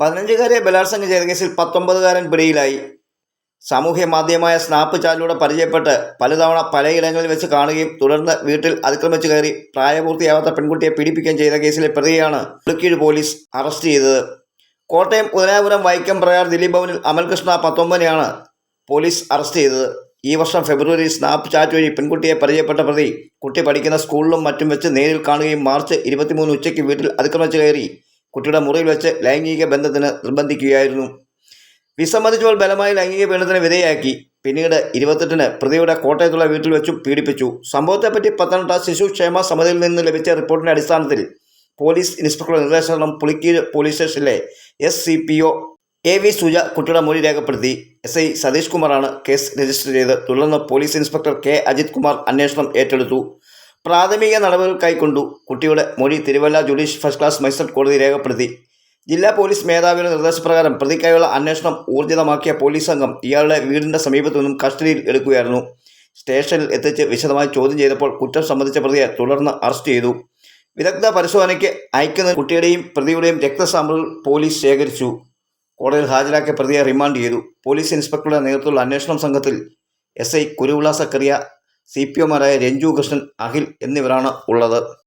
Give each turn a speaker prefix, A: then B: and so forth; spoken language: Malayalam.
A: പതിനഞ്ചുകാരെ ബലാത്സംഗം ചെയ്ത കേസിൽ പത്തൊമ്പതുകാരൻ പിടിയിലായി. സാമൂഹ്യ മാധ്യമമായ സ്നാപ്പ് ചാറ്റിലൂടെ പരിചയപ്പെട്ട് പലതവണ പലയിടങ്ങളിൽ വെച്ച് കാണുകയും തുടർന്ന് വീട്ടിൽ അതിക്രമിച്ചു കയറി പ്രായപൂർത്തിയാവാത്ത പെൺകുട്ടിയെ പീഡിപ്പിക്കുകയും ചെയ്ത കേസിലെ പ്രതിയാണ് പുളിക്കീഴ് പോലീസ് അറസ്റ്റ് ചെയ്തത്. കോട്ടയം ഉദയപുരം വൈക്കം പ്രയാർ ദിലീപ് ഭവനിൽ അമൽകൃഷ്ണ പത്തൊമ്പതിനെയാണ് പോലീസ് അറസ്റ്റ് ചെയ്തത്. ഈ വർഷം ഫെബ്രുവരി സ്നാപ്പ് ചാറ്റ് വഴി പെൺകുട്ടിയെ പരിചയപ്പെട്ട പ്രതി കുട്ടി പഠിക്കുന്ന സ്കൂളിലും മറ്റും വെച്ച് നേരിൽ കാണുകയും മാർച്ച് ഇരുപത്തിമൂന്ന് ഉച്ചയ്ക്ക് വീട്ടിൽ അതിക്രമിച്ചു കയറി കുട്ടിയുടെ മുറിയിൽ വെച്ച് ലൈംഗിക ബന്ധത്തിന് നിർബന്ധിക്കുകയായിരുന്നു. വിസമ്മതിച്ചവൾ ബലമായി ലൈംഗിക പീഡനത്തിന് വിധേയാക്കി പിന്നീട് ഇരുപത്തെട്ടിന് പ്രതിയുടെ കോട്ടയത്തുള്ള വീട്ടിൽ വെച്ചും പീഡിപ്പിച്ചു. സംഭവത്തെപ്പറ്റി പത്തനംതിട്ട ശിശു ക്ഷേമ സമിതിയിൽ നിന്ന് ലഭിച്ച റിപ്പോർട്ടിന്റെ അടിസ്ഥാനത്തിൽ പോലീസ് ഇൻസ്പെക്ടറുടെ നിർദ്ദേശം പുളിക്കീഴ് പോലീസ് സ്റ്റേഷനിലെ S C P O A V Suja കുട്ടിയുടെ മൊഴി രേഖപ്പെടുത്തി. എസ് ഐ സതീഷ് കുമാറാണ് കേസ് രജിസ്റ്റർ ചെയ്ത് തുടർന്ന് police inspector K Ajith Kumar അന്വേഷണം ഏറ്റെടുത്തു. പ്രാഥമിക നടപടികൾ കൈക്കൊണ്ടു. കുട്ടിയുടെ മൊഴി Thiruvalla judicial first class magistrate കോടതി രേഖപ്പെടുത്തി. ജില്ലാ പോലീസ് മേധാവിയുടെ നിർദ്ദേശപ്രകാരം പ്രതിക്കായുള്ള അന്വേഷണം ഊർജിതമാക്കിയ പോലീസ് സംഘം ഇയാളുടെ വീടിന്റെ സമീപത്തു നിന്നും കസ്റ്റഡിയിൽ എടുക്കുകയായിരുന്നു. സ്റ്റേഷനിൽ എത്തിച്ച് വിശദമായി ചോദ്യം ചെയ്തപ്പോൾ കുറ്റം സംബന്ധിച്ച പ്രതിയെ തുടർന്ന് അറസ്റ്റ് ചെയ്തു. വിദഗ്ധ പരിശോധനയ്ക്ക് അയക്കുന്ന കുട്ടിയുടെയും പ്രതിയുടെയും രക്തസാമ്പിളുകൾ പോലീസ് ശേഖരിച്ചു. കോടതിയിൽ ഹാജരാക്കിയ പ്രതിയെ റിമാൻഡ് ചെയ്തു. പോലീസ് ഇൻസ്പെക്ടറുടെ നേതൃത്വത്തിലുള്ള അന്വേഷണ സംഘത്തിൽ S I Kuruvila Zachariah C P ഒമാരായ Ranju Krishnan Akhil എന്നിവരാണ് ഉള്ളത്.